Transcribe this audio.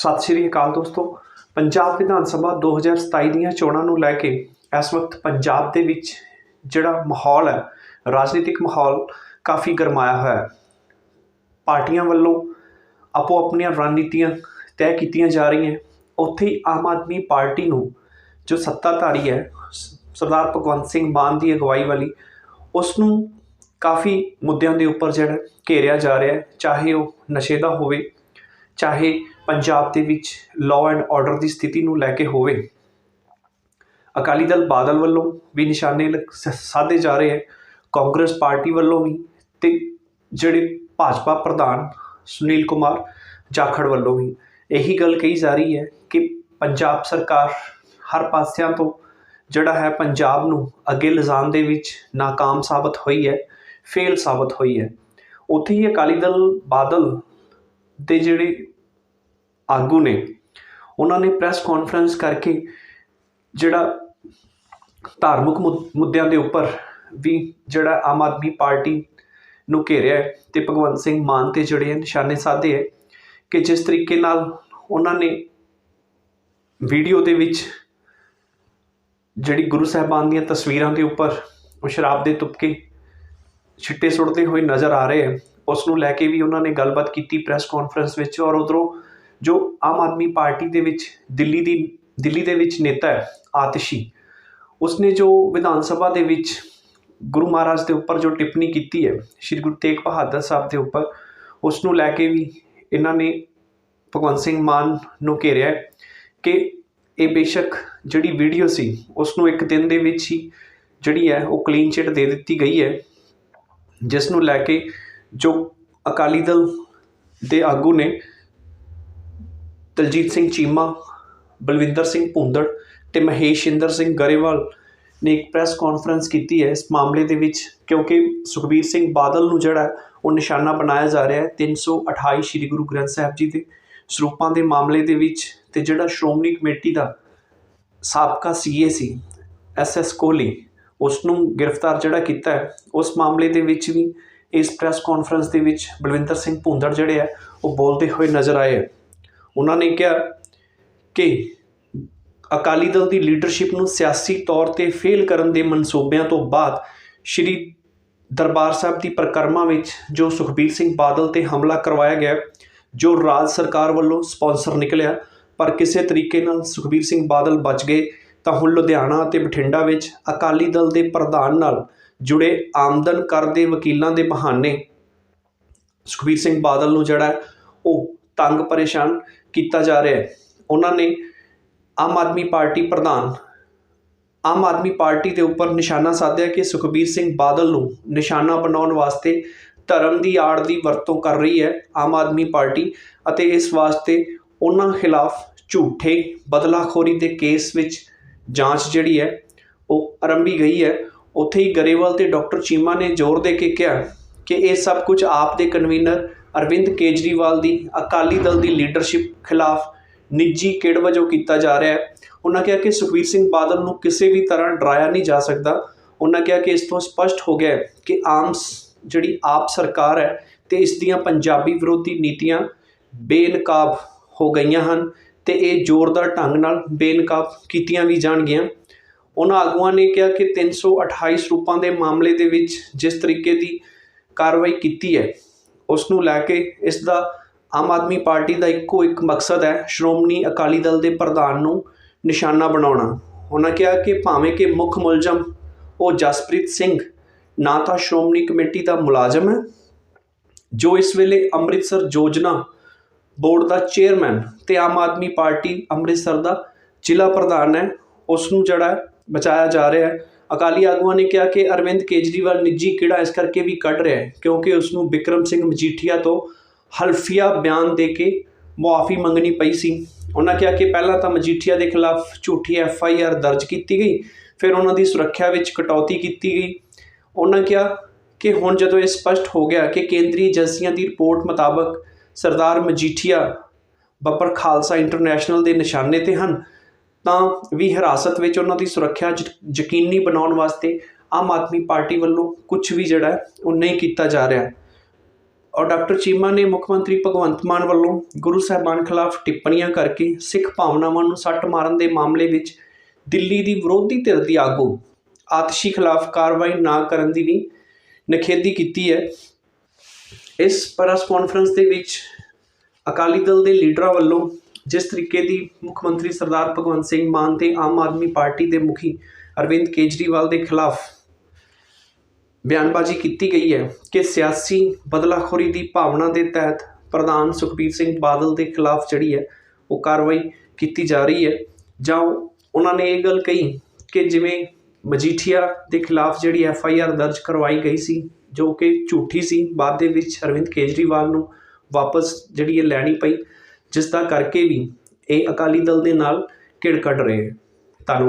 ਸਤਿ ਸ਼੍ਰੀ ਅਕਾਲ ਦੋਸਤੋ। ਪੰਜਾਬ ਵਿਧਾਨ ਸਭਾ 2027 ਦੀਆਂ ਚੋਣਾਂ ਨੂੰ ਲੈ ਕੇ ਇਸ ਵਕਤ ਪੰਜਾਬ ਦੇ ਵਿੱਚ ਜਿਹੜਾ ਮਾਹੌਲ ਹੈ, ਰਾਜਨੀਤਿਕ ਮਾਹੌਲ ਕਾਫੀ ਗਰਮਾਇਆ ਹੋਇਆ ਹੈ। ਪਾਰਟੀਆਂ ਵੱਲੋਂ ਆਪੋ ਆਪਣੀਆਂ ਰਣਨੀਤੀਆਂ ਤੈਅ ਕੀਤੀਆਂ ਜਾ ਰਹੀਆਂ ਉੱਥੇ ਹੀ ਆਮ ਆਦਮੀ ਪਾਰਟੀ ਨੂੰ ਜੋ ਸੱਤਾਧਾਰੀ ਹੈ ਸਰਦਾਰ ਭਗਵੰਤ ਸਿੰਘ ਮਾਨ ਦੀ ਅਗਵਾਈ ਵਾਲੀ, ਉਸ ਨੂੰ ਕਾਫੀ ਮੁੱਦਿਆਂ ਦੇ ਉੱਪਰ ਜਿਹੜਾ ਘੇਰਿਆ ਜਾ ਰਿਹਾ ਹੈ, ਚਾਹੇ ਉਹ ਨਸ਼ੇ ਦਾ ਹੋਵੇ ਚਾਹੇ ਪੰਜਾਬ ਦੇ ਵਿੱਚ ਲਾਅ ਐਂਡ ਆਰਡਰ ਦੀ ਸਥਿਤੀ ਨੂੰ ਲੈ ਕੇ ਹੋਵੇ। ਅਕਾਲੀ ਦਲ ਬਾਦਲ ਵੱਲੋਂ ਵੀ ਨਿਸ਼ਾਨੇ ਸਾਧੇ ਜਾ ਰਹੇ ਹੈ। ਕਾਂਗਰਸ ਪਾਰਟੀ ਵੱਲੋਂ ਵੀ ਤੇ ਜਿਹੜੇ ਭਾਜਪਾ ਪ੍ਰਧਾਨ ਸੁਨੀਲ ਕੁਮਾਰ ਜਾਖੜ ਵੱਲੋਂ ਵੀ ਇਹੀ ਗੱਲ ਕਹੀ ਜਾ ਰਹੀ ਹੈ ਕਿ ਪੰਜਾਬ ਸਰਕਾਰ ਹਰ ਪਾਸਿਆਂ ਤੋਂ ਜਿਹੜਾ ਹੈ ਪੰਜਾਬ ਨੂੰ ਅੱਗੇ ਲਿਜਾਣ ਦੇ ਵਿੱਚ ناکਾਮ ਸਾਬਤ ਹੋਈ ਹੈ, ਫੇਲ ਸਾਬਤ ਹੋਈ ਹੈ। ਉੱਥੇ ਹੀ ਅਕਾਲੀ ਦਲ ਬਾਦਲ ਦੇ ਜਿਹੜੇ ਆਗੂ ਨੇ, ਉਹਨਾਂ ਨੇ ਪ੍ਰੈਸ ਕਾਨਫਰੰਸ ਕਰਕੇ ਜਿਹੜਾ ਧਾਰਮਿਕ ਮੁ- ਮੁੱਦਿਆਂ ਦੇ ਉੱਪਰ ਵੀ ਜਿਹੜਾ ਆਮ ਆਦਮੀ ਪਾਰਟੀ ਨੂੰ ਘੇਰਿਆ ਹੈ ਤੇ ਭਗਵੰਤ ਸਿੰਘ ਮਾਨ ਤੇ ਜਿਹੜੇ ਨਿਸ਼ਾਨੇ ਸਾਧੇ ਹੈ ਕਿ ਜਿਸ ਤਰੀਕੇ ਨਾਲ ਉਹਨਾਂ ਨੇ ਵੀਡੀਓ ਦੇ ਵਿੱਚ ਜਿਹੜੀ ਗੁਰੂ ਸਾਹਿਬਾਨ ਦੀਆਂ ਤਸਵੀਰਾਂ ਦੇ ਉੱਪਰ ਉਹ ਸ਼ਰਾਬ ਦੇ ਤੁਪਕੇ ਛਿੱਟੇ ਸੁੱਟਦੇ ਹੋਏ ਨਜ਼ਰ ਆ ਰਹੇ ਹੈ ਉਸ ਨੂੰ ਲੈ ਕੇ ਵੀ ਉਹਨਾਂ ਨੇ ਗੱਲਬਾਤ ਕੀਤੀ ਪ੍ਰੈਸ ਕਾਨਫਰੰਸ ਵਿੱਚ ਔਰ ਉਧਰੋਂ ਜੋ ਆਮ ਆਦਮੀ ਪਾਰਟੀ ਦੇ ਵਿੱਚ ਦਿੱਲੀ ਦੀ, ਦਿੱਲੀ ਦੇ ਵਿੱਚ ਨੇਤਾ ਹੈ, ਆਤਿਸ਼ੀ, ਉਸਨੇ ਜੋ ਵਿਧਾਨ ਸਭਾ ਦੇ ਵਿੱਚ ਗੁਰੂ ਮਹਾਰਾਜ ਦੇ ਉੱਪਰ ਜੋ ਟਿੱਪਣੀ ਕੀਤੀ ਹੈ, ਸ੍ਰੀ ਗੁਰੂ ਤੇਗ ਬਹਾਦਰ ਸਾਹਿਬ ਦੇ ਉੱਪਰ ਉਸ ਨੂੰ ਲੈ ਕੇ ਵੀ ਇਹਨਾਂ ਨੇ ਭਗਵੰਤ ਸਿੰਘ ਮਾਨ ਨੂੰ ਘੇਰਿਆ ਕਿ ਇਹ ਬੇਸ਼ੱਕ ਜਿਹੜੀ ਵੀਡੀਓ ਸੀ ਉਸ ਨੂੰ ਇੱਕ ਦਿਨ ਦੇ ਵਿੱਚ ਹੀ ਜਿਹੜੀ ਹੈ ਉਹ ਕਲੀਨ ਚਿਟ ਦੇ ਦਿੱਤੀ ਗਈ ਹੈ ਜਿਸ ਨੂੰ ਲੈ ਕੇ ਜੋ ਅਕਾਲੀ ਦਲ ਦੇ ਆਗੂ ਨੇ, ਦਲਜੀਤ ਸਿੰਘ ਚੀਮਾ, ਬਲਵਿੰਦਰ ਸਿੰਘ ਭੁੰਦੜ ਮਹੇਸ਼ ਇੰਦਰ ਸਿੰਘ ਗਰੇਵਾਲ ਨੇ ਇੱਕ ਪ੍ਰੈਸ ਕਾਨਫਰੰਸ ਕੀਤੀ ਹੈ ਇਸ ਮਾਮਲੇ ਦੇ ਵਿੱਚ, ਕਿਉਂਕਿ ਸੁਖਬੀਰ ਸਿੰਘ ਬਾਦਲ ਨੂੰ ਜਿਹੜਾ ਉਹ ਨਿਸ਼ਾਨਾ ਬਣਾਇਆ ਜਾ ਰਿਹਾ ਹੈ 328 ਸ੍ਰੀ ਗੁਰੂ ਗ੍ਰੰਥ ਸਾਹਿਬ ਜੀ ਦੇ ਸਰੂਪਾਂ ਦੇ ਮਾਮਲੇ ਦੇ ਵਿੱਚ ਤੇ ਜਿਹੜਾ ਸ਼੍ਰੋਮਣੀ ਕਮੇਟੀ ਦਾ ਸਾਬਕਾ ਸੀਏ ਸੀ ਐਸਐਸ ਕੋਹਲੀ ਉਸ ਨੂੰ ਗ੍ਰਿਫਤਾਰ ਜਿਹੜਾ ਕੀਤਾ ਹੈ, ਉਸ ਮਾਮਲੇ ਦੇ ਵਿੱਚ ਵੀ ਇਸ ਪ੍ਰੈਸ ਕਾਨਫਰੰਸ ਦੇ ਵਿੱਚ ਬਲਵਿੰਦਰ ਸਿੰਘ ਭੁੰਦੜ ਜਿਹੜੇ ਆ, ਉਹ ਬੋਲਦੇ ਹੋਏ ਨਜ਼ਰ ਆਏ ਹੈ। ਉਹਨਾਂ ਨੇ ਕਿਹਾ ਕਿ ਅਕਾਲੀ ਦਲ ਦੀ ਲੀਡਰਸ਼ਿਪ ਨੂੰ ਸਿਆਸੀ ਤੌਰ ਤੇ ਫੇਲ ਕਰਨ ਦੇ ਮਨਸੂਬਿਆਂ ਤੋਂ ਬਾਅਦ ਸ਼੍ਰੀ ਦਰਬਾਰ ਸਾਹਿਬ ਦੀ ਪ੍ਰਕਰਮਾ ਵਿੱਚ ਜੋ ਸੁਖਬੀਰ ਸਿੰਘ ਬਾਦਲ ਤੇ ਹਮਲਾ ਕਰਵਾਇਆ ਗਿਆ, ਜੋ ਰਾਜ ਸਰਕਾਰ ਵੱਲੋਂ ਸਪਾਂਸਰ ਨਿਕਲਿਆ, ਪਰ ਕਿਸੇ ਤਰੀਕੇ ਨਾਲ ਸੁਖਬੀਰ ਸਿੰਘ ਬਾਦਲ ਬਚ ਗਏ, ਤਾਂ ਹੁਣ ਲੁਧਿਆਣਾ ਅਤੇ ਬਠਿੰਡਾ ਵਿੱਚ ਅਕਾਲੀ ਦਲ ਦੇ ਪ੍ਰਧਾਨ ਨਾਲ ਜੁੜੇ ਆਮਦਨ ਕਰ ਦੇ ਵਕੀਲਾਂ ਦੇ ਬਹਾਨੇ। ਸੁਖਬੀਰ ਸਿੰਘ ਬਾਦਲ ਨੂੰ ਜਿਹੜਾ ਉਹ ਤੰਗ ਪਰੇਸ਼ਾਨ ਕੀਤਾ ਜਾ ਰਿਹਾ ਹੈ। ਉਹਨਾਂ ਨੇ ਆਮ ਆਦਮੀ ਪਾਰਟੀ ਪ੍ਰਧਾਨ, ਆਮ ਆਦਮੀ ਪਾਰਟੀ ਦੇ ਉੱਪਰ ਨਿਸ਼ਾਨਾ ਸਾਧਿਆ ਕਿ ਸੁਖਬੀਰ ਸਿੰਘ ਬਾਦਲ ਨੂੰ ਨਿਸ਼ਾਨਾ ਬਣਾਉਣ ਵਾਸਤੇ ਧਰਮ ਦੀ ਆੜ ਦੀ ਵਰਤੋਂ ਕਰ ਰਹੀ ਹੈ ਆਮ ਆਦਮੀ ਪਾਰਟੀ ਅਤੇ ਇਸ ਵਾਸਤੇ ਉਹਨਾਂ ਖਿਲਾਫ ਝੂਠੇ ਬਦਲਾਖੋਰੀ ਦੇ ਕੇਸ ਵਿੱਚ ਜਾਂਚ ਜਿਹੜੀ ਹੈ ਉਹ ਆਰੰਭੀ ਗਈ ਹੈ। ਉੱਥੇ ਹੀ ਗਰੇਵਾਲ ਤੇ ਡਾਕਟਰ ਚੀਮਾ ਨੇ ਜ਼ੋਰ ਦੇ ਕੇ ਕਿਹਾ ਕਿ ਇਹ ਸਭ ਕੁਝ ਆਪ ਦੇ ਕਨਵੀਨਰ ਅਰਵਿੰਦ ਕੇਜਰੀਵਾਲ ਦੀ ਅਕਾਲੀ ਦਲ ਦੀ ਲੀਡਰਸ਼ਿਪ ਖਿਲਾਫ ਨਿੱਜੀ ਕਿੜ ਵਜੋਂ ਕੀਤਾ ਜਾ ਰਿਹਾ ਹੈ। ਉਹਨਾਂ ਕਿਹਾ ਕਿ ਸੁਖਬੀਰ ਸਿੰਘ ਬਾਦਲ ਨੂੰ ਕਿਸੇ ਵੀ ਤਰ੍ਹਾਂ ਡਰਾਇਆ ਨਹੀਂ ਜਾ ਸਕਦਾ। ਉਹਨਾਂ ਕਿਹਾ ਕਿ ਇਸ ਤੋਂ ਸਪਸ਼ਟ ਹੋ ਗਿਆ ਕਿ ਆਮ ਸ- ਜਿਹੜੀ ਆਪ ਸਰਕਾਰ ਹੈ ਤੇ ਇਸ ਦੀਆਂ ਪੰਜਾਬੀ ਵਿਰੋਧੀ ਨੀਤੀਆਂ ਬੇਨਕਾਬ ਹੋ ਗਈਆਂ ਹਨ ਤੇ ਇਹ ਜ਼ੋਰਦਾਰ ਢੰਗ ਨਾਲ ਬੇਨਕਾਬ ਕੀਤੀਆਂ ਵੀ ਜਾਣਗੀਆਂ। ਉਹਨਾਂ ਆਗੂਆਂ ਨੇ ਕਿਹਾ ਕਿ 328 ਸਰੂਪਾਂ ਦੇ ਮਾਮਲੇ ਦੇ ਵਿੱਚ ਜਿਸ ਤਰੀਕੇ ਦੀ ਕਾਰਵਾਈ ਕੀਤੀ ਹੈ, ਉਸ ਨੂੰ ਲੈ ਕੇ ਇਸ ਦਾ ਆਮ ਆਦਮੀ ਪਾਰਟੀ ਦਾ ਇੱਕੋ ਇੱਕ ਮਕਸਦ ਹੈ, ਸ਼੍ਰੋਮਣੀ ਅਕਾਲੀ ਦਲ ਦੇ ਪ੍ਰਧਾਨ ਨੂੰ ਨਿਸ਼ਾਨਾ ਬਣਾਉਣਾ। ਉਹਨਾਂ ਕਿਹਾ ਕਿ ਭਾਵੇਂ ਕਿ ਮੁੱਖ ਮੁਲਜ਼ਮ ਉਹ ਜਸਪ੍ਰੀਤ ਸਿੰਘ ਨਾ ਤਾਂ ਸ਼੍ਰੋਮਣੀ ਕਮੇਟੀ ਦਾ ਮੁਲਾਜ਼ਮ ਹੈ, ਜੋ ਇਸ ਵੇਲੇ ਅੰਮ੍ਰਿਤਸਰ ਯੋਜਨਾ ਬੋਰਡ ਦਾ ਚੇਅਰਮੈਨ ਤੇ ਆਮ ਆਦਮੀ ਪਾਰਟੀ ਅੰਮ੍ਰਿਤਸਰ ਦਾ ਜ਼ਿਲ੍ਹਾ ਪ੍ਰਧਾਨ ਹੈ, ਉਸ ਨੂੰ ਜਿਹੜਾ ਬਚਾਇਆ ਜਾ ਰਿਹਾ ਹੈ। ਅਕਾਲੀ ਆਗੂਆਂ ਨੇ ਕਿਹਾ ਕਿ ਅਰਵਿੰਦ ਕੇਜਰੀਵਾਲ ਨਿੱਜੀ ਕਿਹੜਾ ਇਸ ਕਰਕੇ ਵੀ ਕੱਢ ਰਿਹਾ ਹੈ ਕਿਉਂਕਿ ਉਸ ਨੂੰ ਵਿਕਰਮ ਸਿੰਘ ਮਜੀਠੀਆ ਤੋਂ ਹਲਫੀਆ ਬਿਆਨ ਦੇ ਕੇ ਮੁਆਫੀ ਮੰਗਣੀ ਪਈ ਸੀ। ਉਹਨਾਂ ਕਿਹਾ ਕਿ ਪਹਿਲਾਂ ਤਾਂ ਮਜੀਠੀਆ ਦੇ ਖਿਲਾਫ ਝੂਠੀ ਐਫ ਆਈ ਆਰ ਦਰਜ ਕੀਤੀ ਗਈ, ਫਿਰ ਉਹਨਾਂ ਦੀ ਸੁਰੱਖਿਆ ਵਿੱਚ ਕਟੌਤੀ ਕੀਤੀ ਗਈ। ਉਹਨਾਂ ਕਿਹਾ ਕਿ ਹੁਣ ਜਦੋਂ ਇਹ ਸਪਸ਼ਟ ਹੋ ਗਿਆ ਕਿ ਕੇਂਦਰੀ ਏਜੰਸੀਆਂ ਦੀ ਰਿਪੋਰਟ ਮੁਤਾਬਕ ਸਰਦਾਰ ਮਜੀਠੀਆ ਬੱਬਰ ਖਾਲਸਾ ਇੰਟਰਨੈਸ਼ਨਲ ਦੇ ਨਿਸ਼ਾਨੇ ਤੇ ਹਨ ਤਾਂ ਵੀ ਹਿਰਾਸਤ ਵਿੱਚ ਉਹਨਾਂ ਦੀ ਸੁਰੱਖਿਆ ਯਕੀਨੀ ਬਣਾਉਣ ਵਾਸਤੇ ਆਮ ਆਦਮੀ ਪਾਰਟੀ ਵੱਲੋਂ ਕੁਝ ਵੀ ਜਿਹੜਾ ਉਹ ਨਹੀਂ ਕੀਤਾ ਜਾ ਰਿਹਾ। ਔਰ ਡਾਕਟਰ ਚੀਮਾ ਨੇ ਮੁੱਖ ਮੰਤਰੀ ਭਗਵੰਤ ਮਾਨ ਵੱਲੋਂ ਗੁਰੂ ਸਾਹਿਬਾਨ ਖਿਲਾਫ ਟਿੱਪਣੀਆਂ ਕਰਕੇ ਸਿੱਖ ਭਾਵਨਾਵਾਂ ਨੂੰ ਸੱਟ ਮਾਰਨ ਦੇ ਮਾਮਲੇ ਵਿੱਚ ਦਿੱਲੀ ਦੀ ਵਿਰੋਧੀ ਧਿਰ ਦੀ ਆਗੂ ਆਤਸ਼ੀ ਖਿਲਾਫ ਕਾਰਵਾਈ ਨਾ ਕਰਨ ਦੀ ਵੀ ਨਿਖੇਧੀ ਕੀਤੀ ਹੈ। ਇਸ ਪ੍ਰੈਸ ਕਾਨਫਰੰਸ ਦੇ ਵਿੱਚ ਅਕਾਲੀ ਦਲ ਦੇ ਲੀਡਰਾਂ ਵੱਲੋਂ ਜਿਸ ਤਰੀਕੇ ਦੀ ਮੁੱਖ ਮੰਤਰੀ ਸਰਦਾਰ ਭਗਵੰਤ ਸਿੰਘ ਮਾਨ ਤੇ ਆਮ ਆਦਮੀ ਪਾਰਟੀ ਦੇ ਮੁਖੀ ਅਰਵਿੰਦ ਕੇਜਰੀਵਾਲ ਦੇ ਖਿਲਾਫ ਬਿਆਨਬਾਜ਼ੀ ਕੀਤੀ ਗਈ ਹੈ ਕਿ ਸਿਆਸੀ ਬਦਲਾਖੋਰੀ ਦੀ ਭਾਵਨਾ ਦੇ ਤਹਿਤ ਪ੍ਰਧਾਨ ਸੁਖਬੀਰ ਸਿੰਘ ਬਾਦਲ ਦੇ ਖਿਲਾਫ ਜਿਹੜੀ ਹੈ ਉਹ ਕਾਰਵਾਈ ਕੀਤੀ ਜਾ ਰਹੀ ਹੈ। ਜਾਂ ਉਹਨਾਂ ਨੇ ਇਹ ਗੱਲ ਕਹੀ ਕਿ ਜਿਵੇਂ ਮਜੀਠੀਆ ਦੇ ਖਿਲਾਫ ਜਿਹੜੀ ਐਫ ਆਈ ਆਰ ਦਰਜ ਕਰਵਾਈ ਗਈ ਸੀ, ਜੋ ਕਿ ਝੂਠੀ ਸੀ, ਬਾਅਦ ਦੇ ਵਿੱਚ ਅਰਵਿੰਦ ਕੇਜਰੀਵਾਲ ਨੂੰ ਵਾਪਸ ਜਿਹੜੀ ਇਹ ਲੈਣੀ ਪਈ। ਜਿਸ ਦਾ ਕਰਕੇ ਵੀ ਇਹ ਅਕਾਲੀ ਦਲ ਦੇ ਨਾਲ ਘਿੜ ਘੜ ਰਹੇ ਹੈ। ਧੰਨਵਾਦ।